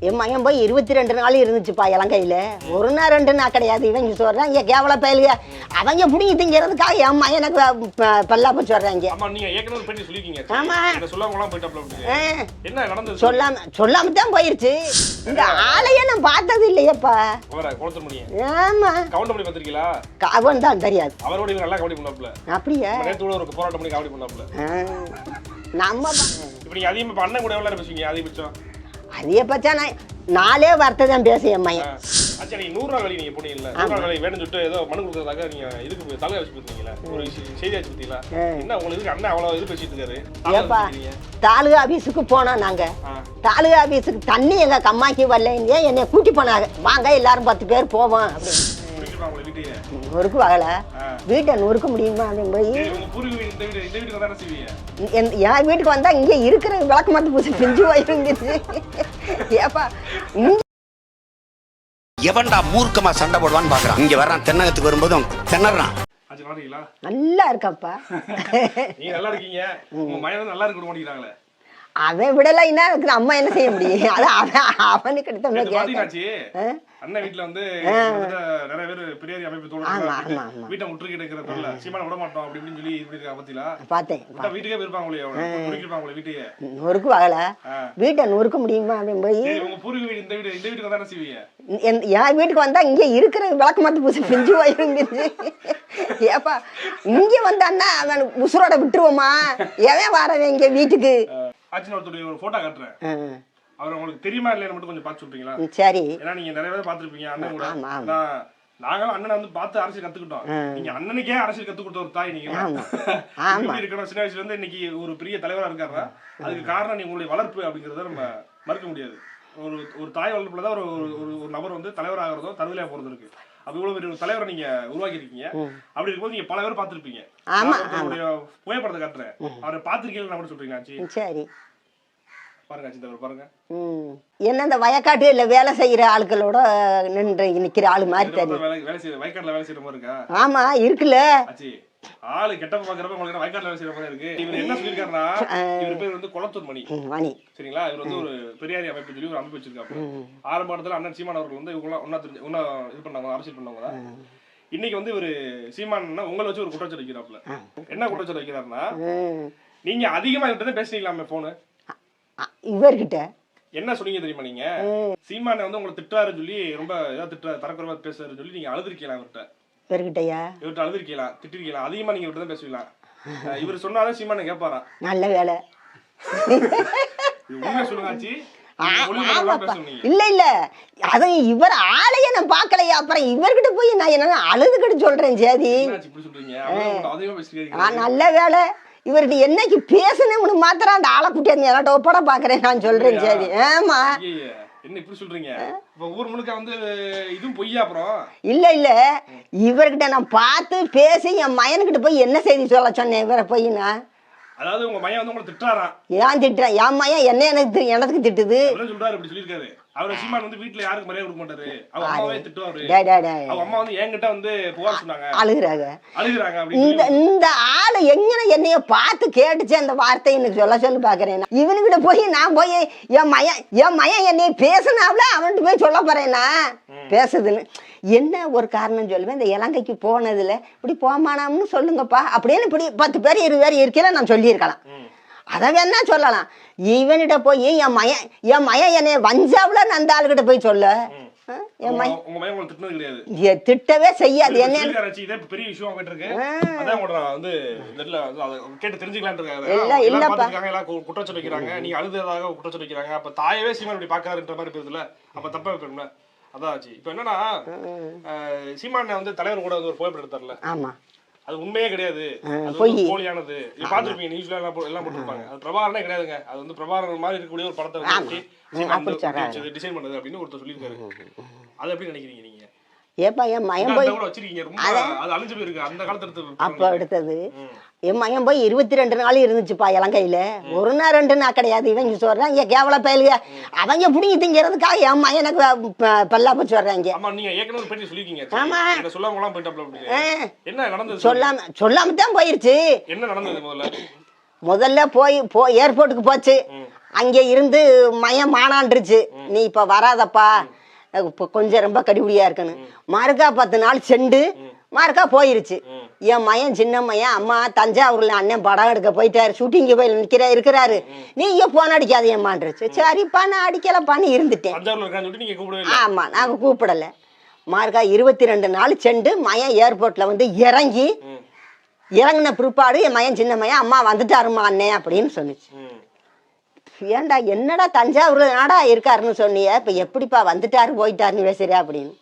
என் மகன் போய் இருபத்தி ரெண்டு நாள் இருந்துச்சுப்பா இலங்கையில ஒரு நாள் ரெண்டு நாள் கிடையாது. இவங்க சொல்றாங்க இங்க கேவல பயலுக. அவங்க பிடிங்கி திங்கிறதுக்காக என் மகனுக்கு ப- பல்லாப்ப சொல்றாங்க. ஆமா நீங்க ஏற்கனவே பண்ணி சொல்லிருக்கீங்க. ஆமா. என்ன சொல்லாமலாம் போயிட்டாப்ல அப்படின்னு. ஆ, என்ன நடந்தது? சொல்லாம சொல்லாம தான் போயிருச்சு. இந்த ஆளையே நான் பார்த்தது இல்லையேப்பா. ஆமா. பண்ணி அவன் தான் தெரியாது. அப்படியா? பண்ணி நம்ம ப- இப்ப நீங்க அதிகமா அண்ணன் கூட எவ்வளவு பேசுவீங்க? அதிகபட்சம். அதைய பச்சா நான் நாளே வார்த்தை தான் பேச என் மகன் ஆச்சா நீங்க நூறு நாள் வேலை நீங்க போனீங்கல்ல நூறு நாள் வேலை வேணும்னு சொல்லிட்டு ஏதோ மனு கொடுக்கறதாக நீங்க இதுக்கு போய் தலை வச்சு பார்த்தீங்களா ஒரு விஷயம் செய்தி வச்சு பார்த்தீங்களா ஆ. என்ன உங்களுக்கு இதுக்கு அண்ணன் அவ்வளவு இது பேசிட்டு இருக்காரு? தலை ஏப்பா வச்சுக்கிறீங்க. தாலுகா ஆபீஸுக்கு போனோம் நாங்க. ஆ. தாலுகா ஆபீஸுக்கு தண்ணி எங்க கம்மாக்கி வரலைங்க என்னை கூட்டி போனாங்க வாங்க எல்லாரும் பத்து பேர் போவோம் அப்படின்னு. உங்களை வீட்டை நொறுக்க முடியுமா அப்படின்னு போய் என் என் வீட்டுக்கு வந்தா இங்க இருக்கிற விளக்கு மட்டும் பூசி பிஞ்சு போயிருந்துச்சு ஏப்பா எவன்டா மூர்க்கமா சண்டை போடுவான்னு பாக்குறான். இங்க வர்றான் தென்னகத்துக்கு வரும்போதும் திணறான். நல்லா இருக்கப்பா. நீங்க நல்லா இருக்கீங்க. உங்க மயன் நல்லா இருக்க மாட்டேங்கிறாங்களே அவன் விடலாம் என்ன அம்மா என்ன செய்ய முடியும்? அது அவன் அவனுக்கு எடுத்த? அண்ணன் வீட்டுல வந்து கிட்டத்தட்ட நிறைய பேர் பெரியாரி அமைப்பு ஆமா, தோழர்கள் ஆமா, ஆமா. வீட்டை முற்றுகிட்டு இருக்கிற தொழில சீமான விட மாட்டோம் அப்படி இப்படின்னு சொல்லி இப்படி இருக்கா பத்திலா பார்த்தேன் விட்டா வீட்டுக்கே போயிருப்பாங்களே வீட்டையே. நொறுக்கு. வீட்டை நொறுக்க முடியுமா அப்படின்னு போய் சரி உங்க பூர்வீக வீடு இந்த வீடு இந்த வீட்டுக்கு தானே செய்வீங்க? என் வீட்டுக்கு வந்தா இங்க இருக்கிற விளக்கு மட்டும் பூசி பிஞ்சு ஏப்பா இங்க வந்தான்னா அவன் உசுரோட விட்டுருவோமா? எவன் வரவன் இங்க வீட்டுக்கு? ஆச்சு ஒருத்தருடைய ஒரு போட்டோ காட்டுறேன். அவர் உங்களுக்கு தெரியுமா இல்லையா மட்டும் கொஞ்சம் பார்த்து சொல்றீங்களா? சரி. ஏன்னா நீங்க நிறைய பேர் பார்த்திருப்பீங்க அண்ணன் கூட. நாங்களும் அண்ணனை வந்து பார்த்து அரசியல் கத்துக்கிட்டோம். நீங்க அண்ணனுக்கே அரசியல் கத்து கொடுத்த ஒரு தாய் நீங்க. இருக்கணும் சின்ன வயசுல இருந்து இன்னைக்கு ஒரு பெரிய தலைவரா இருக்காருன்னா அதுக்கு காரணம் நீங்க உங்களுடைய வளர்ப்பு அப்படிங்கறத நம்ம மறுக்க முடியாது. ஒரு ஒரு தாய் வளர்ப்புல தான் ஒரு ஒரு- ஒரு ஒரு நபர் வந்து தலைவர் ஆகிறதோ தருதலையா போறது இருக்கு. அப்ப இவ்வளவு பெரிய ஒரு தலைவரை நீங்க உருவாக்கி இருக்கீங்க அப்படி இருக்கும்போது நீங்க பல பேர் பார்த்திருப்பீங்க. புகைப்படத்தை காட்டுறேன். அவரை பார்த்திருக்கீங்க நான் சொல்றீங்க ஆச்சி சரி. என்ன இந்த வயக்காட்டுல வேலை செய்யற ஆட்களோட நின்று நிக்கிற ஆளு மாதிரி தெரியும் ஆமா இருக்குல்ல. ஆளு கெட்டப்ப பாக்குறப்ப உங்களுக்கு வயக்காட்டுல வேலை செய்யற மாதிரி இருக்கு. இவர் என்ன சொல்லிருக்காருன்னா இவர் பேர் வந்து குளத்தூர் மணி. சரிங்களா? இவர் வந்து ஒரு பெரியாரி அமைப்பு சொல்லி ஒரு அமைப்பு வச்சிருக்காரு ஆரம்ப இடத்துல அண்ணன் சீமான் அவர்கள் வந்து இவங்க ஒன்னா தெரிஞ்சு ஒன்னா இது பண்ணாங்க அரசியல் பண்ணவங்க. தான் இன்னைக்கு வந்து இவர் சீமான் உங்களை வச்சு ஒரு குற்றச்சாட்டு வைக்கிறாப்ல என்ன குற்றச்சாட்டு வைக்கிறாருன்னா. நீங்க அதிகமா இவர்கிட்ட பேசுறீங்களாமே போனு இவர்கிட்ட? என்ன சொன்னீங்க தெரியுமா நீங்க? சீமானை வந்து உங்களை திட்டாருன்னு சொல்லி ரொம்ப ஏதாவது திட்ட தரக்குறைவா பேசுறாருன்னு சொல்லி நீங்க அழுதுருக்கீங்களா இவர்கிட்ட? இவர்கிட்டயா? இவர்கிட்ட அழுதுருக்கீங்களா? திட்டிருக்கீங்களா? அதிகமா நீங்க இவர்கிட்ட தான் பேசுவீங்களா? இவர் சொன்னாலும் சீமானை கேட்பாராம் நல்ல வேலை. சொல்லுங்க இல்ல இல்ல. அது இவர் ஆளையே நான் பார்க்கலையா. அப்புறம் இவர்கிட்ட போய் நான் என்ன அழுதுகிட்டு சொல்றேன் சேதி நல்ல வேலை. இவர்கிட்ட என்னைக்கு பேசுனேன்னு மாத்திரம் அந்த ஆளை குட்டி அந்த என்னட்ட ஒப்பட பாக்குறேன் நான் சொல்றேன் சேதி ஆமா. என்ன இப்படி சொல்றீங்க? இப்ப ஊர் முழுக்க வந்து இதுவும் பொய்யா அப்புறம் இல்ல இல்ல. இவர்கிட்ட நான் பார்த்து பேசி என் மயனுக்கிட்ட போய் என்ன செய்தி சொல்ல சொன்னேன்? இவரை போய் நான் அதாவது உங்க மையன் வந்து உங்களை திட்டாராம் ஏன் திட்டுறேன் என் மயன் என்ன எனக்கு எனக்கு திட்டுது. சொல்றாரு இப்படி சொல்லியிருக்காரு. அவர் சீமான் வந்து வீட்டுல யாருக்கு மரியாதை கொடுக்க மாட்டாரு? அவங்க அம்மாவே திட்டுவாரு அவங்க அம்மா வந்து என்கிட்ட வந்து புகார் சொன்னாங்க. அழுகுறாங்க. அழுகுறாங்க இந்த இந்த ஆளு எங்கன என்னைய பார்த்து கேட்டுச்சு அந்த வார்த்தை? எனக்கு சொல்ல சொல்லி பாக்குறேன். இவனுக்கிட்ட போய் நான் போய் என் மயன் என் மயன் என்னைய பேசினாப்ல அவன்கிட்ட போய் சொல்ல போறேனா பேசுதுன்னு. என்ன ஒரு காரணம் சொல்லுவேன்? இந்த இலங்கைக்கு போனதுல இப்படி போமானாம்னு சொல்லுங்கப்பா. அப்படின்னு இப்படி பத்து பேர் இருபது பேர் இருக்கல நான் சொல்லியிருக்கலாம். அதை வேணா சொல்லலாம். இவன்கிட்ட போய் என் மயன் என் மயன் என்னைய வஞ்சாவுல நான் அந்த ஆளுகிட்ட போய் சொல்ல? என் மயன் திட்டவே செய்யாது. என்ன பெரிய விஷயம் வந்து கேட்டு தெரிஞ்சுக்கலாம்னு இருக்காங்க. இல்ல, இல்லப்பா. குற்றச்சாட்டு வைக்கிறாங்க நீங்க அழுததாக குற்றச்சாட்டு வைக்கிறாங்க அப்ப தாயவே சீமான் இப்படி பாக்காருன்ற மாதிரி போயிருதுல அப்ப தப்பா வைப்போம்ல அதான் ஆச்சு. இப்ப என்னன்னா சீமான் வந்து தலைவர் கூட வந்து ஒரு புகைப்படம் எடுத்தார்ல. ஆமா. அது உண்மையே கிடையாது. போலியானது. பாத்துருப்பீங்க நியூஸ்ல எல்லாம் எல்லாம் போட்டிருப்பாங்க. அது பிரபாகரனே கிடையாதுங்க. அது வந்து பிரபாகரன் மாதிரி இருக்கக்கூடிய ஒரு படத்தை வச்சு. டிசைன் பண்ணது அப்படின்னு ஒருத்தர் சொல்லியிருக்காரு. அது எப்படி நினைக்கிறீங்க நீங்க? ஏப்பா என் அந்த போய் அது அழிஞ்சு போயிருக்கு. அந்த காலத்துல அப்போ எடுத்தது. என் மகன் போய் இருபத்தி ரெண்டு நாள் இருந்துச்சுப்பா இலங்கையில ஒரு நாள் ரெண்டு நாள் கிடையாது. இவங்க சொல்றாங்க இங்க கேவல பயலுக. அவங்க பிடிங்கி திங்கிறதுக்காக என் மகனுக்கு ப- பல்லாப்ப சொல்றாங்க ஆமா நீங்க ஏற்கனவே ஒரு பேட்டி சொல்லிருக்கீங்க ஆமா. என்ன சொல்லாம சொல்லாம தான் போயிருச்சு. என்ன நடந்தது முதல்ல? போய் போ ஏர்போர்ட்டுக்கு போச்சு. அங்கே இருந்து மயம் மானான்றுச்சு. நீ இப்போ வராதப்பா. இப்போ கொஞ்சம் ரொம்ப கடிபிடியா இருக்குன்னு மறுக்கா பத்து நாள் செண்டு. மறுக்கா போயிருச்சு. என் மயன் சின்ன மயன் அம்மா தஞ்சாவூர்ல அண்ணன் படம் எடுக்க போயிட்டாரு ஷூட்டிங்கு போய் நிற்கிற இருக்கிறாரு. நீ இங்கே போன் அடிக்காதேம்மான்றுச்சு சரிப்பா நான் அடிக்கலப்பான்னு இருந்துட்டேன். நீங்க ஆமா நாங்க கூப்பிடல. மார்க்கா இருபத்தி ரெண்டு நாள் சென்று மயன் ஏர்போர்ட்ல வந்து இறங்கி. இறங்கின பிற்பாடு என் மயன் சின்ன மயன் அம்மா வந்துட்டாருமா அண்ணே அப்படின்னு சொன்னுச்சு. ம். ஏன்டா என்னடா தஞ்சாவூர்ல நாடா இருக்காருன்னு சொன்னியே இப்ப எப்படிப்பா வந்துட்டாரு போயிட்டாருன்னு பேசுறியா அப்படின்னு.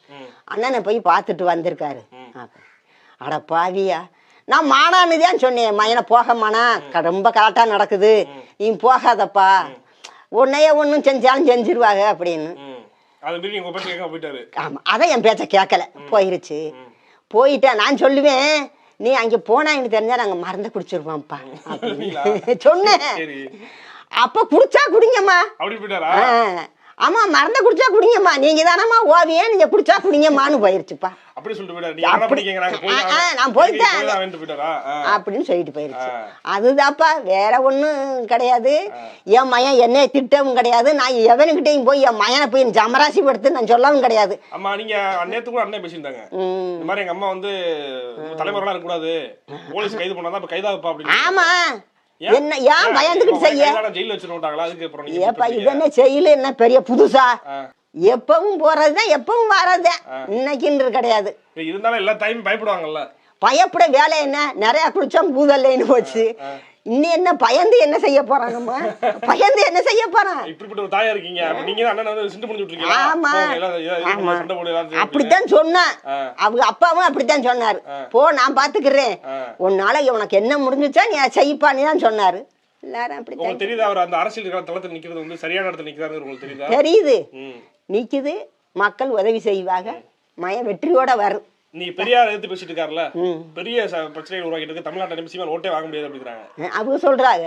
அண்ணனை போய் பார்த்துட்டு வந்திருக்காரு. அட பாவியா. நான் மானான்னு தான் சொன்னேன் மயனை போக மானா. ரொம்ப கரெக்டாக நடக்குது. நீ போகாதப்பா. உன்னையே ஒன்றும் செஞ்சாலும் செஞ்சிருவாங்க அப்படின்னு. ம். அது என் பேச்ச கேட்கல. போயிருச்சு. போயிட்டேன் நான் சொல்லுவேன் நீ அங்க போனா எனக்கு தெரிஞ்சா நாங்க மறந்து குடிச்சிருவோம்ப்பா. சொன்னேன். அப்ப குடிச்சா குடிங்கம்மா. அப்படி போயிட்டாரா? ஆ, ஆமா மறந்து குடிச்சா குடிங்கம்மா. நீங்க தானம்மா ஓவியம் நீங்க குடிச்சா குடிங்கம்மான்னு போயிருச்சுப்பா. அப்படி சொல்லிட்டு போயிட்டாரு. நீங்க என்ன பண்ணிக்கங்க நான் போயிட்டேன். அப்படின்னு சொல்லிட்டு போயிருச்சு. ஆ. அதுதாப்பா வேற ஒண்ணும் கிடையாது. என் மயன் என்னைய திட்டவும் கிடையாது. நான் எவனுக்கிட்டையும் போய் என் மயனை போய் ஜமராசி படுத்து நான் சொல்லவும் கிடையாது. அம்மா நீங்க நேத்து கூட அண்ணன் பேசியிருந்தாங்க. இந்த மாதிரி எங்க அம்மா வந்து தலைமுறைலாம் இருக்கக்கூடாது. போலீஸ் கைது பண்ணாதான் இப்ப கைதாகப்பா அப்படின்னு ஆமா? என்ன ஏன் பயந்துக்கிட்டு செய்ய? ஜெயில வச்சிருக்க மாட்டாங்களா அதுக்கு அப்புறம் ஏப்பா இது என்ன செய்யல என்ன பெரிய புதுசா? எப்பவும் போறதுதான் எப்பவும் வர்றதுதான் இன்னைக்குன்னு கிடையாது. இருந்தாலும் எல்லா டைம் பயப்படுவாங்கல்ல. பயப்பட வேலை என்ன? நிறைய குடிச்சா பூதல்லைன்னு போச்சு. இன்னும் என்ன பயந்து என்ன செய்ய போறாங்கம்மா பயந்து என்ன செய்ய போறான் இப்படிப்பட்ட ஒரு தாயா இருக்கீங்க. அப்ப நீங்க தான் அண்ணன் வந்து சிண்டு பண்ணி விட்டுருக்கீங்களா? ஆமா. அப்படித்தான் சொன்னான். அவங்க அப்பாவும் அப்படித்தான் சொன்னாரு. போ நான் பாத்துக்கிறேன். உன்னால உனக்கு என்ன முடிஞ்சுச்சா நீ அதை செய்ப்பான்னு தான் சொன்னாரு. எல்லாரும் உங்களுக்கு தெரியுதா அவர் அந்த அரசியல் இருக்கிற தளத்துல நிக்கிறது வந்து சரியான இடத்துல நிக்கிறாரு உங்களுக்கு தெரியுதா? தெரியுது. நிக்குது மக்கள் உதவி செய்வாங்க மய வெற்றியோட வரும். நீ பெரியார் எதிர்த்து பேசிட்டு இருக்காருல்ல. பெரிய பிரச்சனைகள் உருவாக்கிட்டு இருக்கு. தமிழ்நாட்டை நிமிஷம் சீமான் ஓட்டே வாங்க முடியாது அப்படிங்கிறாங்க. அவங்க சொல்றாங்க.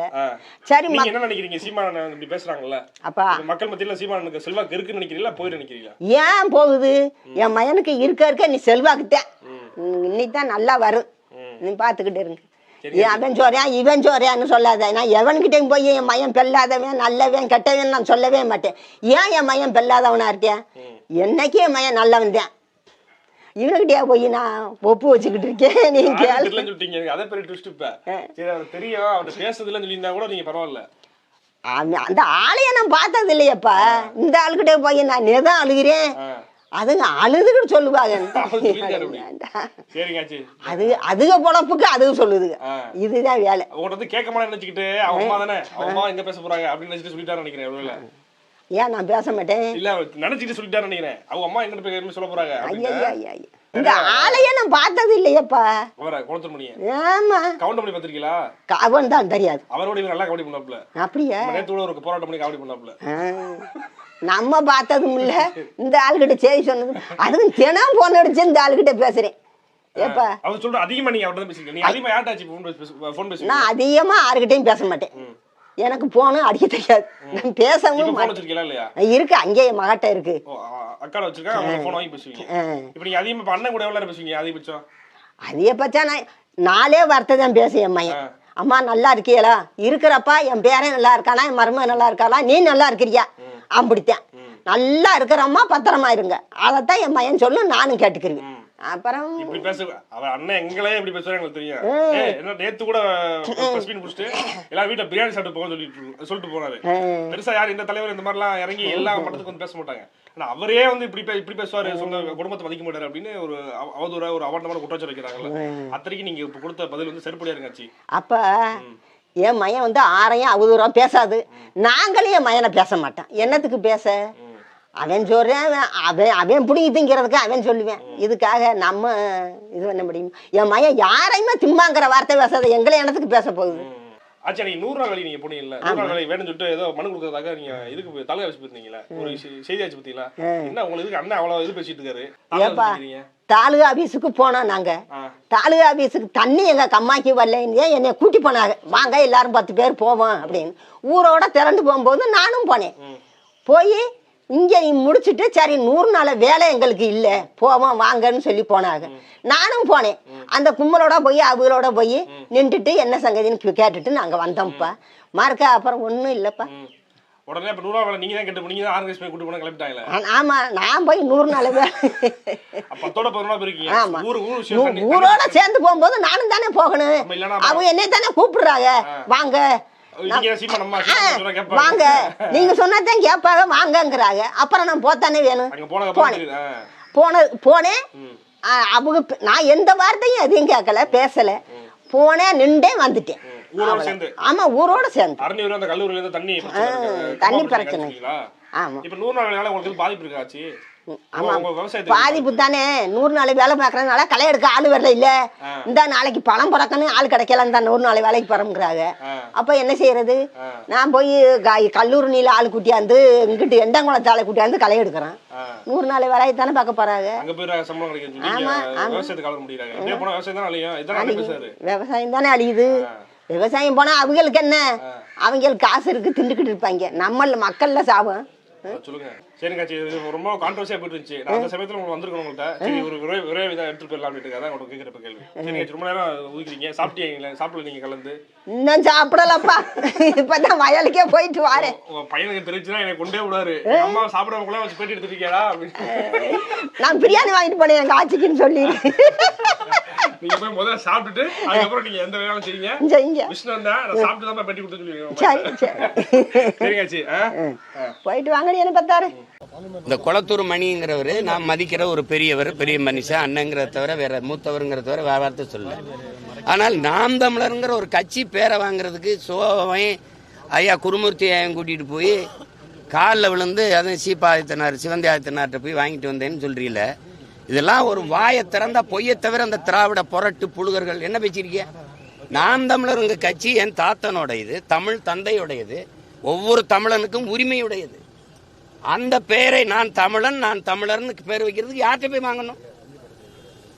சரி நீங்க என்ன நினைக்கிறீங்க? சீமான் இப்படி பேசுறாங்கல்ல? அப்பா. மக்கள் மத்தியில சீமானுக்கு செல்வாக்கு இருக்குன்னு நினைக்கிறீங்களா? போயிட்டு நினைக்கிறீங்களா? ஏன் போகுது? என் மயனுக்கு இருக்க இருக்க நீ செல்வாக்குத்தேன். இன்னைக்கு தான் நல்லா வரும். நீ பார்த்துக்கிட்டு இருங்க. அவன் சோறியான் இவன் சோறியான்னு சொல்லாத. நான் எவன்கிட்டயும் போய் என் மயன் பெல்லாதவன் நல்லவன் கெட்டவன் நான் சொல்லவே மாட்டேன். ஏன் என் மயன் பெல்லாதவனா இருக்கேன் என்னைக்கு என் மயன் நல்லவன் தான். இவனுக்கிட்டே போய் நான் ஒப்பு வச்சுக்கிட்டு இருக்கேன்? நீ கேளு. தெரியலன்னு சொல்லிட்டீங்க. அதே பெரிய ட்விஸ்ட் இப்ப. சரி அவருக்கு தெரியும். அவர்கிட்ட பேசுறதுல சொல்லியிருந்தா கூட நீங்க பரவாயில்ல. அந்த ஆளைய நான் பார்த்தது இல்லையப்பா இந்த ஆளுகிட்டே போய் நான் நேதான் அழுகிறேன். அதுங்க அழுதுகிட்டு சொல்லுவாங்க. அது அதுக பொழப்புக்கு அதுக சொல்லுதுங்க. இதுதான் வேலை. உங்கள்ட்ட வந்து கேட்க மாட்டேன்னு நினைச்சுக்கிட்டு அம்மா தானே? அம்மா எங்க பேச போறாங்க? அப்படின்னு நினைச்சிட்டு சொல்லிட்டாரு நினைக்கிறேன் ஏன் நான் பேச மாட்டேன்? இல்ல நினைச்சிட்டு சொல்லிட்டாரு நினைக்கிறேன். அவங்க அம்மா எங்க போய் சொல்ல போறாங்க ஐயா ஐயா இந்த ஆளையே நான் பார்த்தது இல்லையப்பா. அவரை குளத்தூர் மணியை ஆமா. கவுண்ட் பண்ணி பார்த்திருக்கீங்களா? அவன் தான் தெரியாது. அவரோட நல்லா கபடி பண்ணாப்ல அப்படியா? நேத்து ஒரு போராட்டம் பண்ணி கபடி பண்ணாப்ல. நம்ம பார்த்ததும் இல்ல. இந்த ஆளுகிட்ட செய்தி சொன்னது அதுவும் தினம் போன் அடிச்சு இந்த ஆளுகிட்ட பேசுறேன். ஏப்பா? அவர் சொல்ற அதிகமா நீங்க அவர்ட்ட தான் பேசுறீங்க நீங்க அதிகமா யார்ட்டாச்சு ஃபோன் ஃபோன் பேசுவீங்க நான் அதிகமா யாருக்கிட்டையும் பேச மாட்டேன். எனக்கு போனும் அடிக்க தெரியாது. நான் பேசவும் இருக்கு. அங்கேயே மகட்ட இருக்கு. ஓ, அ- அக்கால வச்சிருக்காங்க அவங்க ஃபோன் வாங்கி பேசுவீங்க. இப்ப நீங்க அதிகமா அண்ணன் கூட எவ்வளவு பேசுவீங்க? அதிகபட்சம்? அதே பச்சா நான் நாளே வார்த்தை தான் பேசும் என் மயன் அம்மா நல்லா இருக்கீங்களா இருக்கிறப்பா என் பேரன் நல்லா இருக்கானா? என் மருமகன் நல்லா இருக்காளா? நீ நல்லா இருக்கிறியா? அப்படித்தான். நல்லா இருக்கிறம்மா பத்திரமா இருங்க. அதைத்தான் என் மயன் சொல்லும் நானும் கேட்டுக்கிருவேன் அப்புறம் இப்படி பேச அவர் அண்ணன் எங்களே எப்படி பேசுவாரு எங்களுக்கு தெரியும். என்ன நேத்து கூட பிரஸ் மீட் முடிச்சுட்டு எல்லாரும் வீட்டுல பிரியாணி சாப்பிட்டு போக சொல்லிட்டு சொல்லிட்டு போனாரு பெருசா யார் இந்த தலைவர் இந்த மாதிரிலாம் இறங்கி எல்லா மட்டத்துக்கு வந்து பேச மாட்டாங்க. ஆனா அவரே வந்து இப்படி இப்படி பேசுவாரு சொந்த குடும்பத்தை மதிக்க மாட்டாரு அப்படின்னு ஒரு அவ- அவதூறா ஒரு அவண்டமான குற்றச்சாட்டு வைக்கிறாங்கல்ல. அத்தனைக்கு நீங்க இப்ப கொடுத்த பதில் வந்து செருப்படியா இருங்காச்சு அப்ப என் மயன் வந்து ஆரையும் அவதூறம் பேசாது. நாங்களே என் மயனை பேச மாட்டான். என்னத்துக்கு பேச? அவன் சொல்றேன் அவன் அவன் பிடிங்கி திங்கிறதுக்கு அவன் சொல்லுவேன். இதுக்காக நம்ம இது பண்ண முடியும்? என் மயன் யாரையுமே திம்மாங்கிற வார்த்தை பேசாத. எங்களை என்னத்துக்கு பேச போகுது? ஆச்சா நீங்க நூறு நாள் நீங்க போனீங்கல்ல. நூறு நாள் வேணும்னு சொல்லிட்டு ஏதோ மனு கொடுக்கறதாக நீங்க இதுக்கு தலைவர் ஆஃபீஸ் போயிருந்தீங்களா ஒரு செய்தி ஆச்சு பாத்தீங்களா? என்ன உங்களுக்கு அண்ணன் அவ்வளவு இது பேசிட்டு இருக்காரு? தாலுகா ஏப்பா ஆஃபீஸ் போயிருக்கீங்க. தாலுகா ஆபீஸுக்கு போனோம் நாங்க. ஆ. தாலுகா ஆபீஸுக்கு தண்ணி எங்க கம்மாக்கி வரலன்னு என்னை கூட்டி போனாங்க. வாங்க எல்லாரும் பத்து பேர் போவோம் அப்படின்னு. ஊரோட திரண்டு போகும்போது நானும் போனேன். போய் இங்க நீ முடிச்சிட்டு சரி நூறு நாள் வேலை எங்களுக்கு இல்லை. போவோம் வாங்கன்னு சொல்லி போனாங்க. நானும் போனேன். அந்த கும்பலோட போய் அவங்களோட போய் நின்றுட்டு என்ன சங்கதின்னு கேட்டுட்டு நாங்க வந்தோம்ப்பா. மறுக்க அப்புறம் ஒன்றும் இல்லைப்பா. உடனே இப்ப நூறா வேலை நீங்க தான் கெட்டு நீங்க தான் ஆர்கனைஸ் பண்ணி கூட்டு போன கிளம்பிட்டாங்களே. ஆ- ஆமா நான் போய் நூறு நாள் பத்தோட பதினொன்றா போயிருக்கீங்க ஊர் ஊர் ஊரோட சேர்ந்து போகும்போது நானும் தானே போகணும். அவங்க என்னை தானே கூப்பிடுறாங்க. வாங்க. வாங்க. நீங்க சொன்னாதான் கேட்பாங்க. வாங்கங்கிறாங்க. அப்புறம் நான் போத்தானே வேணும். போனேன். போன போனேன். அவங்க நான் எந்த வார்த்தையும் எதையும் கேட்கல பேசல. போனேன் நின்றே வந்துட்டேன். ஆமா ஊரோட சேர்ந்து. அரணியூர் அந்த கல்லூரியில இருந்து தண்ணி. தண்ணி பிரச்சனை. ஆமா. இப்ப நூறு நாள் வேலை உங்களுக்கு பாதிப்பு இருக்காச்சு பாதிப்பு. தானே நூறு நாள் வேலை பார்க்கறதுனால களை எடுக்க ஆள் வரல இல்ல. இந்த நாளைக்கு பணம் பிறக்கணும் ஆள் கிடைக்கல இந்த நூறு நாள் வேலைக்கு போறோம்ங்கிறாங்க. ஆ. அப்ப என்ன செய்யறது. நான் போய் க- கல்லூரினில ஆள் கூட்டியாந்து இங்கிட்டு எண்டங்குளத்து ஆளை கூட்டியாந்து களை எடுக்கிறேன். நூறு நாள் வேலையை தானே பார்க்க போறாங்க. ஆமா, விவசாயம் தானே அழியுது. விவசாயம் போனா அவங்களுக்கு என்ன? அவங்களுக்கு காசு இருக்கு திண்டுக்கிட்டு இருப்பாங்க. நம்மள மக்கள்ல சாபம். சொல்லுங்க. சரிங்க ரொம்ப கான்ட்ரவர்சியா போயிட்டு இருந்துச்சு. நான் அந்த சமயத்துல உங்களுக்கு சரி ஒரு விரை விரை எடுத்துட்டு போயிடலாம் அதான் உங்களுக்கு கேட்கிற கேள்வி. சரிங்க ரொம்ப நேரம் ஊதிக்கிறீங்க. சாப்பிட்டீங்களா? சாப்பிடல நீங்க கலந்து? இன்னும் சாப்பிடலப்பா. இப்பதான் வயலுக்கே போயிட்டு வாரேன். உங்க பையனுக்கு தெரிஞ்சுன்னா எனக்கு கொண்டே விடாரு அம்மா சாப்பிடறவங்கள வச்சு பேட்டி எடுத்துருக்கீங்களா நான் பிரியாணி வாங்கிட்டு போனேன் என் காட்சிக்குன்னு சொல்லி. நீங்க போய் முதல்ல சாப்பிட்டுட்டு அதுக்கப்புறம் நீங்க எந்த வேலையும் செய்யுங்க. செய்யுங்க விஷ்ணு வந்தா நான் சாப்பிட்டு தான் பெட்டி கொடுத்து சொல்லுவீங்க சரி சரி. சரிங்காச்சு ஆ? ஆ. போயிட்டு வாங்கடி என்ன பார்த்தாரு இந்த குளத்தூர் மணிங்கிறவர் நான் மதிக்கிற ஒரு பெரியவர் பெரிய மனுஷன் அண்ணங்கிறத தவிர வேற மூத்தவருங்கிற தவிர வேற வார்த்தை சொல்ல ஆனால் நாம் தமிழருங்கிற ஒரு கட்சி பேரை வாங்குறதுக்கு சோவை ஐயா குருமூர்த்தி ஐயன் கூட்டிட்டு போய் காலில் விழுந்து அதுவும் சீப்பா ஆதித்தனார் சிவந்தி ஆதித்தனார்கிட்ட போய் வாங்கிட்டு வந்தேன்னு சொல்றீல இதெல்லாம் ஒரு வாயை திறந்தா பொய்யை தவிர அந்த திராவிட புரட்டு புழுகர்கள் என்ன பேசிருக்கீங்க நான் தமிழர் தமிழருங்க கட்சி என் தாத்தனுடையது தமிழ் தந்தையுடையது ஒவ்வொரு தமிழனுக்கும் உரிமையுடையது. அந்த பெயரை நான் தமிழன் நான் தமிழர்னு பேர் வைக்கிறதுக்கு யார்கிட்ட போய் வாங்கணும்?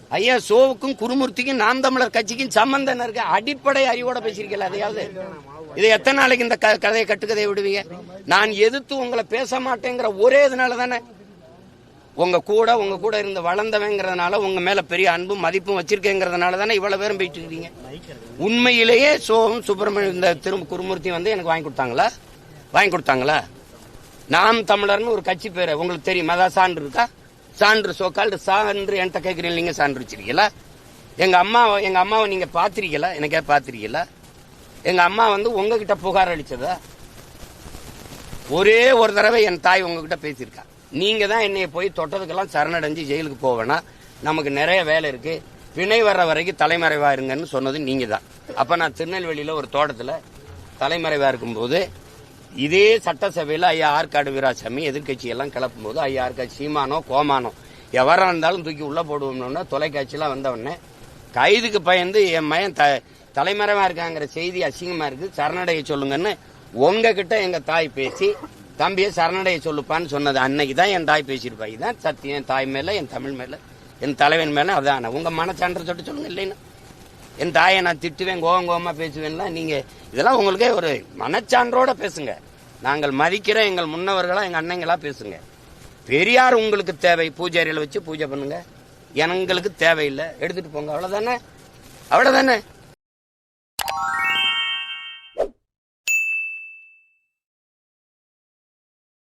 ஐயா சோவுக்கும் குருமூர்த்திக்கும் நாம் தமிழர் கட்சிக்கும் சம்பந்தம் என்ன இருக்கு? அடிப்படை அறிவோட பேசியிருக்கல அதையாவது? இது எத்தனை நாளைக்கு இந்த க- கதையை கட்டுக்கதையை விடுவீங்க? நான் எதிர்த்து உங்களை பேச மாட்டேங்கிற ஒரே இதனால தானே உங்க கூட உங்க கூட இருந்த வளர்ந்தவங்கிறதுனால உங்க மேல பெரிய அன்பும் மதிப்பும் வச்சிருக்கேங்கிறதுனால தானே இவ்வளவு பேரும் போயிட்டு இருக்கீங்க? உண்மையிலேயே சோகம் சுப்பிரமணியம் இந்த திரு குருமூர்த்தி வந்து எனக்கு வாங்கி கொடுத்தாங்களா? வாங்கி கொடுத்தாங்களா? நாம் தமிழர்னு ஒரு கட்சி பேர் உங்களுக்கு தெரியும். அதான் சான்று இருக்கா? சான்று சோக்கால் சான்று என்கிட்ட கேட்குறீங்க நீங்கள் சான்று வச்சிருக்கீங்களா? எங்க அம்மா எங்க அம்மாவை நீங்க பாத்திருக்கீங்களா எனக்கே பாத்திருக்கீங்களா எங்க அம்மா வந்து உங்ககிட்ட புகார் அளிச்சதா? ஒரே ஒரு தடவை என் தாய் உங்ககிட்ட பேசியிருக்கா. நீங்க தான் என்னைய போய் தொட்டதுக்கெல்லாம் சரணடைஞ்சு ஜெயிலுக்கு போவேனா நமக்கு நிறைய வேலை இருக்கு. பிணை வர்ற வரைக்கும் தலைமறைவா இருங்கன்னு சொன்னது நீங்க தான். அப்ப நான் திருநெல்வேலியில ஒரு தோட்டத்துல தலைமறைவா இருக்கும்போது இதே சட்டசபையில் ஐயா ஆற்காடு வீராசாமி எதிர்கட்சி எல்லாம் கிளப்பும் போது ஐயா ஆற்காடு சீமானோ கோமானோ எவராக இருந்தாலும் தூக்கி உள்ள போடுவோம்னா தொலைக்காட்சியெல்லாம் வந்தவொடனே கைதுக்கு பயந்து என் மயன் த தலைமறைவா இருக்காங்கிற செய்தி அசிங்கமா இருக்கு. சரணடைய சொல்லுங்கன்னு உங்ககிட்ட எங்க தாய் பேசி தம்பியை சரணடைய சொல்லுப்பான்னு சொன்னது அன்னைக்கு தான் என் தாய் பேசியிருப்பா. இதுதான் சத்தியம். என் தாய் மேல என் தமிழ் மேல என் தலைவன் மேல அதான். உங்க மனச்சான்ற சொல்லிட்டு சொல்லுங்க இல்லைன்னா. என் தாயை நான் திட்டுவேன் கோவம் கோவமா பேசுவேன்லாம் நீங்க இதெல்லாம் உங்களுக்கே ஒரு மனச்சான்றோட பேசுங்க. நாங்கள் மதிக்கிற எங்கள் முன்னவர்களா எங்க அண்ணங்களா பேசுங்க. பெரியார் உங்களுக்கு தேவை. பூஜாரியில் வச்சு பூஜை பண்ணுங்க. எங்களுக்கு தேவையில்லை. எடுத்துட்டு போங்க. அவ்வளவுதானே? அவ்வளவுதானே?